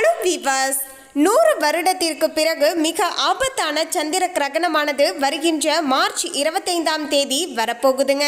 Hello viewers நூறு வருடத்திற்கு பிறகு மிக ஆபத்தான சந்திர கிரகணமானது வருகின்ற மார்ச் இருபத்தைந்தாம் தேதி வரப்போகுதுங்க.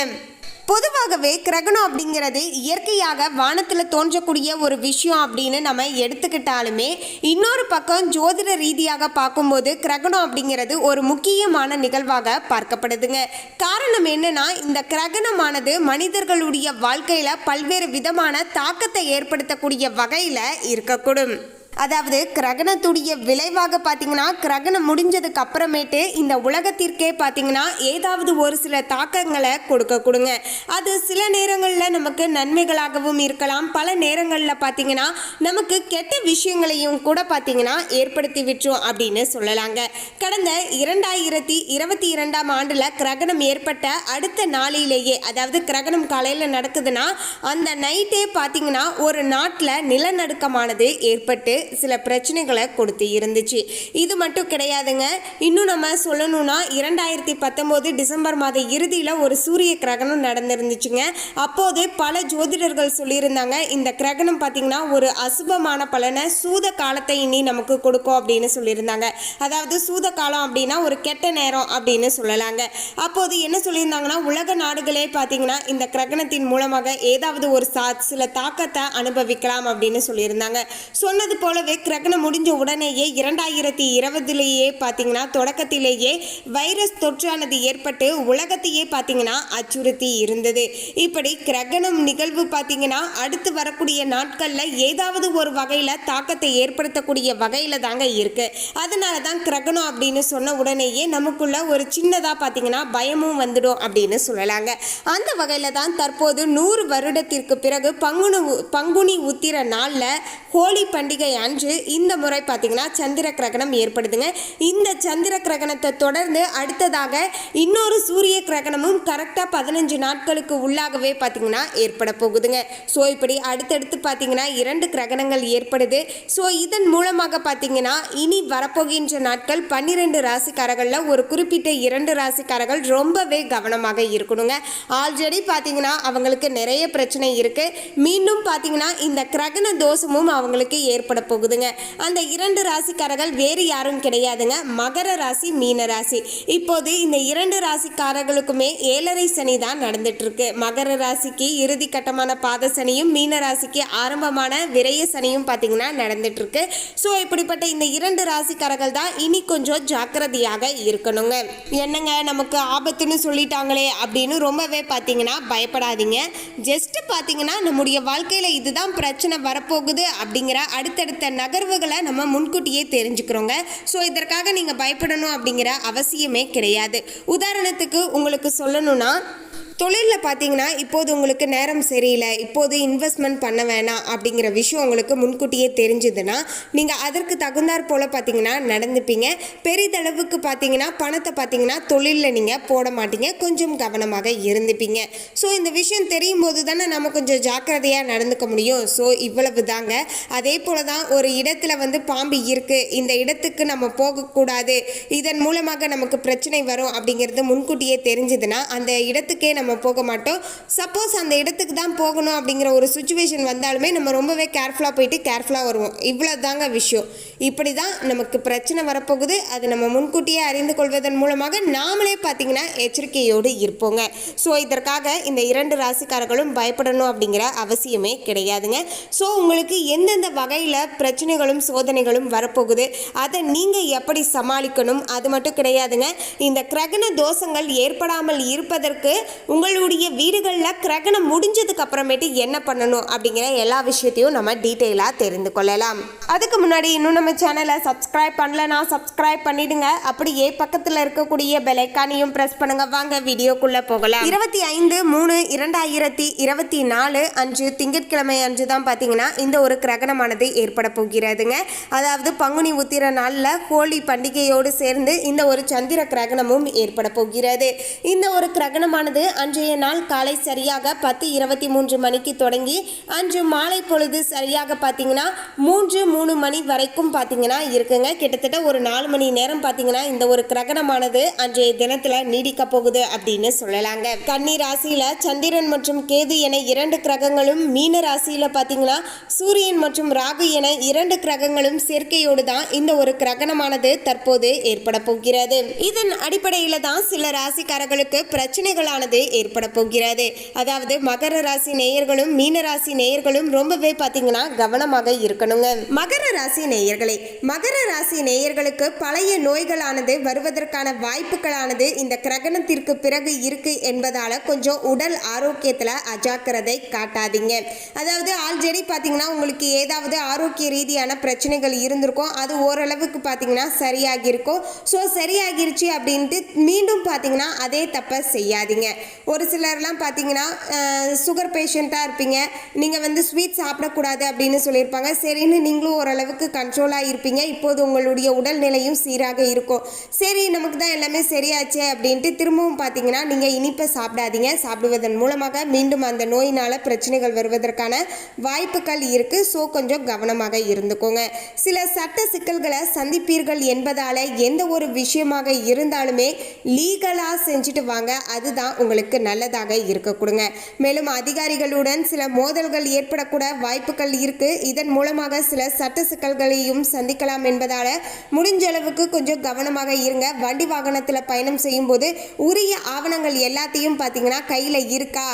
பொதுவாகவே கிரகணம் அப்படிங்கிறது இயற்கையாக வானத்தில் தோன்றக்கூடிய ஒரு விஷயம் அப்படின்னு நம்ம எடுத்துக்கிட்டாலுமே இன்னொரு பக்கம் ஜோதிட ரீதியாக பார்க்கும்போது கிரகணம் அப்படிங்கிறது ஒரு முக்கியமான நிகழ்வாக பார்க்கப்படுதுங்க. காரணம் என்னன்னா இந்த கிரகணமானது மனிதர்களுடைய வாழ்க்கையில் பல்வேறு விதமான தாக்கத்தை ஏற்படுத்தக்கூடிய வகையில் இருக்கக்கூடும். அதாவது கிரகணத்துடைய விளைவாக பார்த்தீங்கன்னா கிரகணம் முடிஞ்சதுக்கு அப்புறமேட்டு இந்த உலகத்திற்கே பார்த்தீங்கன்னா ஏதாவது ஒரு சில தாக்கங்களை கொடுக்க கொடுங்க. அது சில நேரங்களில் நமக்கு நன்மைகளாகவும் இருக்கலாம். பல நேரங்களில் பார்த்தீங்கன்னா நமக்கு கெட்ட விஷயங்களையும் கூட பார்த்தீங்கன்னா ஏற்படுத்தி விட்டுரும் அப்படின்னு சொல்லலாங்க. கடந்த இரண்டாயிரத்தி இருபத்தி இரண்டாம் ஆண்டில் கிரகணம் ஏற்பட்ட அடுத்த நாளிலேயே அதாவது கிரகணம் காலையில் நடக்குதுன்னா அந்த நைட்டே பார்த்தீங்கன்னா ஒரு நாட்டில் நிலநடுக்கமானது ஏற்பட்டு சில பிரச்சனைகளை கொடுத்து இருந்துச்சு. இது மட்டும் கிடையாதுங்க. இன்னும் நம்ம சொல்லணும்னா இரண்டாயிரத்தி பத்தொம்போது டிசம்பர் மாத இறுதியில் ஒரு சூரிய கிரகணம் நடந்திருந்துச்சுங்க. அப்போது பல ஜோதிடர்கள் சொல்லியிருந்தாங்க இந்த கிரகணம் பார்த்தீங்கன்னா ஒரு அசுபமான பலனை சூத காலத்தை இனி நமக்கு கொடுக்கும் அப்படின்னு சொல்லியிருந்தாங்க. அதாவது சூத காலம் அப்படின்னா ஒரு கெட்ட நேரம் அப்படின்னு சொல்லலாங்க. அப்போது என்ன சொல்லியிருந்தாங்கன்னா உலக நாடுகளே பார்த்தீங்கன்னா இந்த கிரகணத்தின் மூலமாக ஏதாவது ஒரு சா சில தாக்கத்தை அனுபவிக்கலாம் அப்படின்னு சொல்லியிருந்தாங்க. சொன்னது போல் போலவே கிரகணம் முடிஞ்ச உடனேயே இரண்டாயிரத்தி இருபதுலேயே பார்த்தீங்கன்னா தொடக்கத்திலேயே வைரஸ் தொற்றானது ஏற்பட்டு உலகத்தையே பார்த்தீங்கன்னா அச்சுறுத்தி இருந்தது. இப்படி கிரகணம் நிகழ்வு பார்த்தீங்கன்னா அடுத்து வரக்கூடிய நாட்களில் ஏதாவது ஒரு வகையில் தாக்கத்தை ஏற்படுத்தக்கூடிய வகையில் தாங்க இருக்கு. அதனால தான் கிரகணம் அப்படின்னு சொன்ன உடனேயே நமக்குள்ள ஒரு சின்னதாக பார்த்தீங்கன்னா பயமும் வந்துடும் அப்படின்னு சொல்லலாங்க. அந்த வகையில் தான் தற்போது நூறு வருடத்திற்கு பிறகு பங்குனு பங்குனி உத்திர நாளில் ஹோலி பண்டிகை அன்று இந்த முறை பார்த்தீங்கன்னா சந்திர கிரகணம் ஏற்படுதுங்க. இந்த சந்திர கிரகணத்தை தொடர்ந்து அடுத்ததாக இன்னொரு சூரிய கிரகணமும் கரெக்டாக பதினஞ்சு நாட்களுக்கு உள்ளாகவே பார்த்தீங்கன்னா ஏற்பட போகுதுங்க. ஸோ இப்படி அடுத்தடுத்து பார்த்தீங்கன்னா இரண்டு கிரகணங்கள் ஏற்படுது. ஸோ இதன் மூலமாக பார்த்தீங்கன்னா இனி வரப்போகின்ற நாட்கள் பன்னிரெண்டு ராசிக்காரர்களில் ஒரு குறிப்பிட்ட இரண்டு ராசிக்காரர்கள் ரொம்பவே கவனமாக இருக்கணுங்க. ஆல்ரெடி பார்த்தீங்கன்னா அவங்களுக்கு நிறைய பிரச்சனை இருக்குது மீண்டும் பார்த்தீங்கன்னா இந்த கிரகண தோஷமும் அவங்களுக்கு ஏற்பட போகுதுங்க. அந்த இரண்டு ராசிக்காரர்கள் வேறு யாரும் கிடையாதுங்க. மகர ராசி மீன ராசி. இப்போது இந்த இரண்டு ராசிக்காரர்களுக்குமே ஏழரை சனி தான் நடந்துட்டு இருக்கு மகர ராசிக்கு இறுதி கட்டமான பாத சனியும் மீன ராசிக்கு ஆரம்பமான விரய சனியும் பார்த்தீங்கன்னா நடந்துட்டு இருக்கு ஸோ இப்படிப்பட்ட இந்த இரண்டு ராசிக்காரர்கள் தான் இனி கொஞ்சம் ஜாக்கிரதையாக இருக்கணுங்க. என்னங்க நமக்கு ஆபத்துன்னு சொல்லிட்டாங்களே அப்படின்னு ரொம்பவே பார்த்தீங்கன்னா பயப்படாதீங்க. ஜஸ்ட் பார்த்தீங்கன்னா நம்முடைய வாழ்க்கையில் இதுதான் பிரச்சனை வரப்போகுது அப்படிங்கிற அடுத்தடுத்த நகர்வுகளை நம்ம முன்கூட்டியே தெரிஞ்சுக்கிறோங்க. ஸோ இதற்காக நீங்கள் பயப்படணும் அப்படிங்கிற அவசியமே கிடையாது. உதாரணத்துக்கு உங்களுக்கு சொல்லணும்னா தொழிலில் பார்த்தீங்கன்னா இப்போது உங்களுக்கு நேரம் சரியில்லை இப்போது இன்வெஸ்ட்மெண்ட் பண்ண வேணாம் அப்படிங்கிற விஷயம் உங்களுக்கு முன்கூட்டியே தெரிஞ்சுதுன்னா நீங்கள் அதற்கு தகுந்தாற் போல் பார்த்தீங்கன்னா நடந்துப்பீங்க. பெரிதளவுக்கு பார்த்தீங்கன்னா பணத்தை பார்த்தீங்கன்னா தொழிலில் நீங்கள் போட மாட்டீங்க. கொஞ்சம் கவனமாக இருந்துப்பீங்க. ஸோ இந்த விஷயம் தெரியும் போது தானே நம்ம கொஞ்சம் ஜாக்கிரதையாக நடந்துக்க முடியும். ஸோ இவ்வளவு தாங்க. அதே போல் தான் ஒரு இடத்துல வந்து பாம்பு இருக்குது இந்த இடத்துக்கு நம்ம போகக்கூடாது. இதன் மூலமாக நமக்கு பிரச்சனை வரும் அப்படிங்கிறது முன்கூட்டியே தெரிஞ்சதுன்னா அந்த இடத்துக்கே நம்ம போக மாட்டோம். சப்போஸ் அந்த இடத்துக்கு தான் போகணும் அப்படிங்கிற ஒரு சுச்சுவேஷன் வந்தாலுமே நம்ம ரொம்பவே கேர்ஃபுல்லாக போயிட்டு கேர்ஃபுல்லாக வருவோம். இவ்வளோ தாங்க விஷயம். இப்படி தான் நமக்கு பிரச்சனை வரப்போகுது. அது நம்ம முன்கூட்டியே அறிந்து கொள்வதன் மூலமாக நாமளே பார்த்தீங்கன்னா எச்சரிக்கையோடு இருப்போங்க. ஸோ இதற்காக இந்த இரண்டு ராசிக்காரர்களும் பயப்படணும் அப்படிங்கிற அவசியமே கிடையாதுங்க. ஸோ உங்களுக்கு எந்தெந்த வகையில் பிரச்சனைகளும் சோதனைகளும் வரப்போகுது? அதை நீங்கள் எப்படி சமாளிக்கணும்? அது மட்டும் கிடையாதுங்க. இந்த கிரகண தோஷங்கள் ஏற்படாமல் இருப்பதற்கு உங்களுடைய வீடுகளில் கிரகணம் முடிஞ்சதுக்கு அப்புறமேட்டு என்ன பண்ணணும் அப்படிங்கிற எல்லா விஷயத்தையும் நம்ம டீட்டெயிலாக தெரிந்து கொள்ளலாம். அதுக்கு முன்னாடி இன்னும் நம்ம சேனலை சப்ஸ்கிரைப் பண்ணலனா சப்ஸ்கிரைப் பண்ணிடுங்க. அப்படியே பக்கத்தில் இருக்கக்கூடிய பெலைக்கானையும் ப்ரெஸ் பண்ணுங்க. வாங்க வீடியோக்குள்ளே போகலாம். இருபத்தி ஐந்து மூணு இரண்டாயிரத்தி இருபத்தி நாலு அன்று திங்கட்கிழமை அன்று தான் பார்த்தீங்கன்னா இந்த ஒரு கிரகணமானது ஏற்பட போகிறதுங்க. அதாவது பங்குனி உத்திர நாளில் ஹோலி பண்டிகையோடு சேர்ந்து இந்த ஒரு சந்திர கிரகணமும் ஏற்பட போகிறது. இந்த ஒரு கிரகணமானது அன்றைய நாள் காலை சரியாக பத்து இருபத்தி மூன்று மணிக்கு தொடங்கி அன்று மாலை பொழுது சரியாக பார்த்தீங்கன்னா மூன்று மூணு மணி வரைக்கும் பார்த்தீங்கன்னா இருக்குங்க. கிட்டத்தட்ட ஒரு நாலு மணி நேரம் பார்த்தீங்கன்னா இந்த ஒரு கிரகணமானது அன்றைய தினத்தில் நீடிக்க போகுது அப்படின்னு சொல்லலாங்க. கன்னி ராசியில் சந்திரன் மற்றும் கேது என இரண்டு கிரகங்களும் மீன ராசியில் பார்த்தீங்கன்னா சூரியன் மற்றும் ராகு என இரண்டு கிரகங்களும் சேர்க்கையோடு தான் இந்த ஒரு கிரகணமானது தற்போது ஏற்பட போகிறது. இதன் அடிப்படையில் தான் சில ராசிக்காரர்களுக்கு பிரச்சனைகளானது ஏற்பட போகிறது அதாவது மகர ராசி நேயர்களும் மீன ராசி நேயர்களும் ரொம்பவே பார்த்தீங்கன்னா கவனமாக இருக்கணுங்க. மகர ராசி நேயர்களே மகர ராசி நேயர்களுக்கு பழைய நோய்களானது வருவதற்கான வாய்ப்புகளானது இந்த கிரகணத்திற்கு பிறகு இருக்கு என்பதால கொஞ்சம் உடல் ஆரோக்கியத்தில் அஜாக்கிரதை காட்டாதீங்க. அதாவது ஆல்ரெடி பார்த்தீங்கன்னா உங்களுக்கு ஏதாவது ஆரோக்கிய ரீதியான பிரச்சனைகள் இருந்திருக்கும். அது ஓரளவுக்கு பார்த்தீங்கன்னா சரியாகி இருக்கும் ஸோ சரியாகிருச்சு அப்படின்ட்டு மீண்டும் பார்த்தீங்கன்னா அதே தப்பை செய்யாதீங்க. ஒரு சிலர்லாம் பார்த்தீங்கன்னா சுகர் பேஷண்ட்டாக இருப்பீங்க. நீங்கள் வந்து ஸ்வீட் சாப்பிடக்கூடாது அப்படின்னு சொல்லியிருப்பாங்க. சரின்னு நீங்களும் ஓரளவுக்கு கண்ட்ரோலாக இருப்பீங்க. இப்போது உங்களுடைய உடல்நிலையும் சீராக இருக்கும். சரி நமக்கு தான் எல்லாமே சரியாச்சே அப்படின்ட்டு திரும்பவும் பார்த்தீங்கன்னா நீங்கள் இனிப்பை சாப்பிடாதீங்க. சாப்பிடுவதன் மூலமாக மீண்டும் அந்த நோயினால் பிரச்சனைகள் வருவதற்கான வாய்ப்புகள் இருக்குது ஸோ கொஞ்சம் கவனமாக இருந்துக்கோங்க. சில சட்ட சிக்கல்களை சந்திப்பீர்கள் என்பதால் எந்த ஒரு விஷயமாக இருந்தாலுமே லீகலாக செஞ்சுட்டு வாங்க. அதுதான் உங்களுக்கு நல்லதாக இருக்க கொடுங்க. மேலும் அதிகாரிகளுடன் சில மோதல்கள் ஏற்படக்கூட வாய்ப்புகள் இருக்கு. இதன் மூலமாக சில சட்ட சிக்கல்களையும் சந்திக்கலாம் என்பதால முடிஞ்ச அளவுக்கு கொஞ்சம் கவனமாக இருங்க. வண்டி வாகனத்தில் பயணம் செய்யும்போது உரிய ஆவணங்கள் எல்லாத்தையும் பார்த்தீங்கன்னா கையில் இருக்கா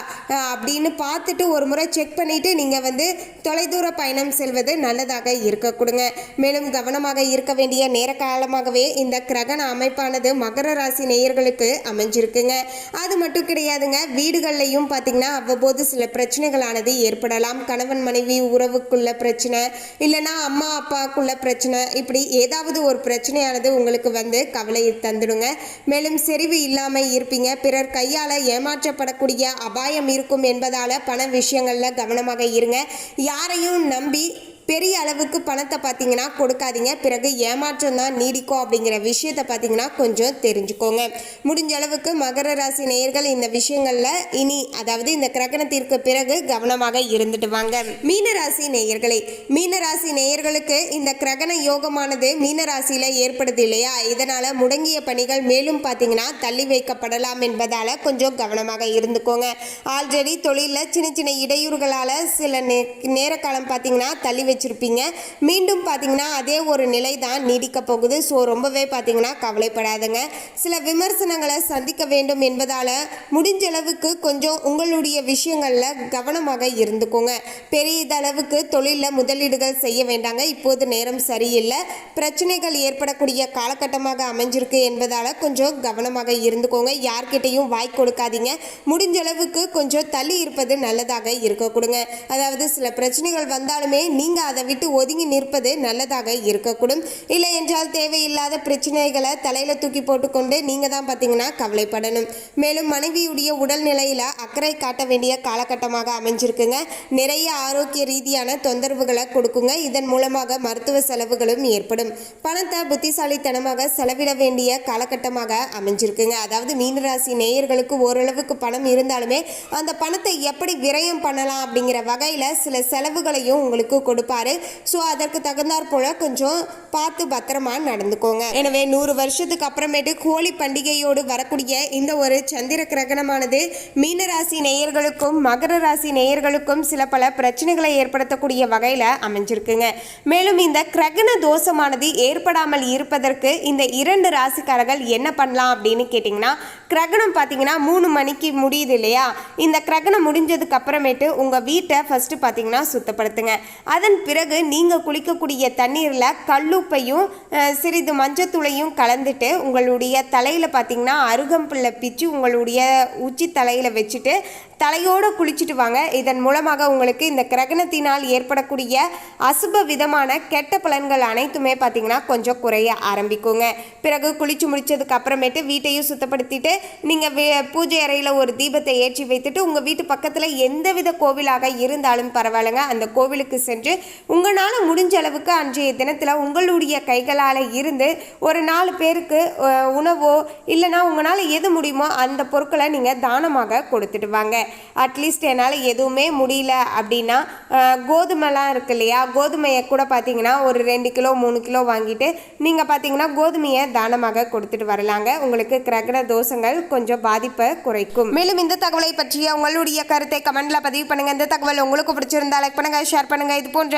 அப்படின்னு பார்த்துட்டு ஒரு முறை செக் பண்ணிட்டு நீங்கள் வந்து தொலைதூர பயணம் செல்வது நல்லதாக இருக்க கொடுங்க. மேலும் கவனமாக இருக்க வேண்டிய நேர காலமாகவே இந்த கிரகண அமைப்பானது மகர ராசி நேயர்களுக்கு அமைஞ்சிருக்குங்க. அது மட்டும் கிடையாதுங்க வீடுகள்லையும் பார்த்தீங்கன்னா அவ்வப்போது சில பிரச்சனைகளானது ஏற்படலாம். கணவன் மனைவி உறவுக்குள்ள பிரச்சனை இல்லைன்னா அம்மா அப்பாக்குள்ள பிரச்சனை இப்படி ஏதாவது ஒரு பிரச்சனையானது உங்களுக்கு வந்து கவலையை தந்துடுங்க. மேலும் செறிவு இல்லாமல் இருப்பீங்க. பிறர் கையால் ஏமாற்றப்படக்கூடிய அபாயம் இருக்கும் என்பதால் பண விஷயங்களில் கவனமாக இருங்க. யாரையும் நம்பி பெரிய அளவுக்கு பணத்தை பார்த்தீங்கன்னா கொடுக்காதீங்க. பிறகு ஏமாற்றம் தான் நீடிக்கும் அப்படிங்கிற விஷயத்தை பார்த்தீங்கன்னா கொஞ்சம் தெரிஞ்சுக்கோங்க. முடிஞ்ச அளவுக்கு மகர ராசி நேயர்கள் இந்த விஷயங்களில் இனி அதாவது இந்த கிரகணத்திற்கு பிறகு கவனமாக இருந்துட்டு வாங்க. மீனராசி நேயர்களே மீனராசி நேயர்களுக்கு இந்த கிரகண யோகமானது மீனராசியில் ஏற்படுது இல்லையா? இதனால் முடங்கிய பணிகள் மேலும் பார்த்தீங்கன்னா தள்ளி வைக்கப்படலாம் என்பதால் கொஞ்சம் கவனமாக இருந்துக்கோங்க. ஆல்ரெடி தொழிலில் சின்ன சின்ன இடையூறுகளால் சில நே நேர காலம் பார்த்தீங்கன்னா தள்ளி வச்சுருப்பீங்க. மீண்டும் பார்த்தீங்கன்னா அதே ஒரு நிலை தான் நீடிக்க போகுது. ஸோ ரொம்பவே பார்த்தீங்கன்னா கவலைப்படாதுங்க. சில விமர்சனங்களை சந்திக்க வேண்டும் என்பதால் முடிஞ்ச அளவுக்கு கொஞ்சம் உங்களுடைய விஷயங்களில் கவனமாக இருந்துக்கோங்க. பெரியதளவுக்கு தொழிலில் முதலீடுகள் செய்ய வேண்டாங்க. இப்போது நேரம் சரியில்லை. பிரச்சனைகள் ஏற்படக்கூடிய காலகட்டமாக அமைஞ்சிருக்கு என்பதால் கொஞ்சம் கவனமாக இருந்துக்கோங்க. யார்கிட்டையும் வாய் கொடுக்காதீங்க. முடிஞ்ச அளவுக்கு கொஞ்சம் தள்ளி இருப்பது நல்லதாக இருக்க கொடுங்க. அதாவது சில பிரச்சனைகள் வந்தாலுமே நீங்கள் அதை விட்டு ஒதுங்கி நிற்பது நல்லதாக இருக்கக்கூடும். இல்லை என்றால் தேவையில்லாத பிரச்சனைகளை தலையில் தூக்கி போட்டுக்கொண்டு நீங்கள் தான் பார்த்தீங்கன்னா கவலைப்படணும். மேலும் மனைவியுடைய உடல்நிலையில் அக்கறை காட்ட வேண்டிய காலகட்டமாக அமைஞ்சிருக்குங்க. நிறைய ஆரோக்கிய ரீதியான தொந்தரவுகளை கொடுக்குங்க. இதன் மூலமாக மருத்துவ செலவுகளும் ஏற்படும். பணத்தை புத்திசாலித்தனமாக செலவிட வேண்டிய காலகட்டமாக அமைஞ்சிருக்குங்க. அதாவது மீனராசி நேயர்களுக்கு ஓரளவுக்கு பணம் இருந்தாலுமே அந்த பணத்தை எப்படி விரயம் பண்ணலாம் அப்படிங்கிற வகையில் சில செலவுகளையும் உங்களுக்கு கொடுப்பாரு. ஸோ அதற்கு தகுந்தாற் போல கொஞ்சம் பார்த்து பத்திரமா நடந்துக்கோங்க. எனவே நூறு வருஷத்துக்கு அப்புறமேட்டு ஹோலி பண்டிகையோடு வரக்கூடிய இந்த ஒரு சந்திர கிரகணமானது மீனராசி நேயர்களுக்கும் மகர ராசி நேயர்களுக்கும் சில பல பிரச்சனைகளை ஏற்படுத்தக்கூடிய வகையில் அமைஞ்சிருக்குங்க. மேலும் இந்த கிரகண தோஷமானது ஏற்படாமல் இருப்பதற்கு இந்த இரண்டு ராசிக்காரர்கள் என்ன பண்ணலாம் அப்படின்னு கேட்டிங்கன்னா கிரகணம் பார்த்தீங்கன்னா மூணு மணிக்கு முடியுது இல்லையா? இந்த கிரகணம் முடிஞ்சதுக்கு அப்புறமேட்டு உங்கள் வீட்டை ஃபஸ்ட்டு பார்த்தீங்கன்னா சுத்தப்படுத்துங்க. அதன் பிறகு நீங்கள் குளிக்கக்கூடிய தண்ணீரில் கல்லுப்பையும் சிறிது மஞ்சத்தூளையும் கலந்துட்டு உங்களுடைய தலையில் பார்த்தீங்கன்னா அருகம்புல்லை பிச்சு உங்களுடைய உச்சி தலையில் வச்சுட்டு தலையோடு குளிச்சுட்டு வாங்க. இதன் மூலமாக உங்களுக்கு இந்த கிரகணத்தினால் ஏற்படக்கூடிய அசுப விதமான கெட்ட பலன்கள் அனைத்துமே பார்த்தீங்கன்னா கொஞ்சம் குறைய ஆரம்பிக்குங்க. பிறகு குளிச்சு முடித்ததுக்கு அப்புறமேட்டு வீட்டையும் சுத்தப்படுத்திட்டு நீங்கள் பூஜை அறையில் ஒரு தீபத்தை ஏற்றி வைத்துட்டு உங்கள் வீட்டு பக்கத்தில் எந்தவித கோவிலாக இருந்தாலும் பரவாயில்லைங்க. அந்த கோவிலுக்கு சென்று உங்களால் முடிஞ்ச அளவுக்கு அன்றைய தினத்தில் உங்களுடைய கைகளால் இருந்து ஒரு நாலு பேருக்கு உணவோ இல்லைனா உங்களால் எது முடியுமோ அந்த பொருட்களை நீங்கள் தானமாக கொடுத்துட்டு வாங்க. அட்லீஸ்ட் என்னால் எதுவுமே முடியல அப்படின்னா கோதுமைலாம் இருக்கு இல்லையா? கோதுமையை கூட பார்த்தீங்கன்னா ஒரு ரெண்டு கிலோ மூணு கிலோ வாங்கிட்டு நீங்கள் பார்த்தீங்கன்னா கோதுமையை தானமாக கொடுத்துட்டு வரலாங்க. உங்களுக்கு கிரகண தோஷங்கள் கொஞ்சம் பாதிப்பை குறைக்கும். மேலும் இந்த தகவலை பற்றிய உங்களுடைய கருத்தை கமெண்ட்ல பதிவு பண்ணுங்க. இந்த தகவல் உங்களுக்கு பிடிச்சிருந்தா லைக் பண்ணுங்க ஷேர் பண்ணுங்க. இது போன்ற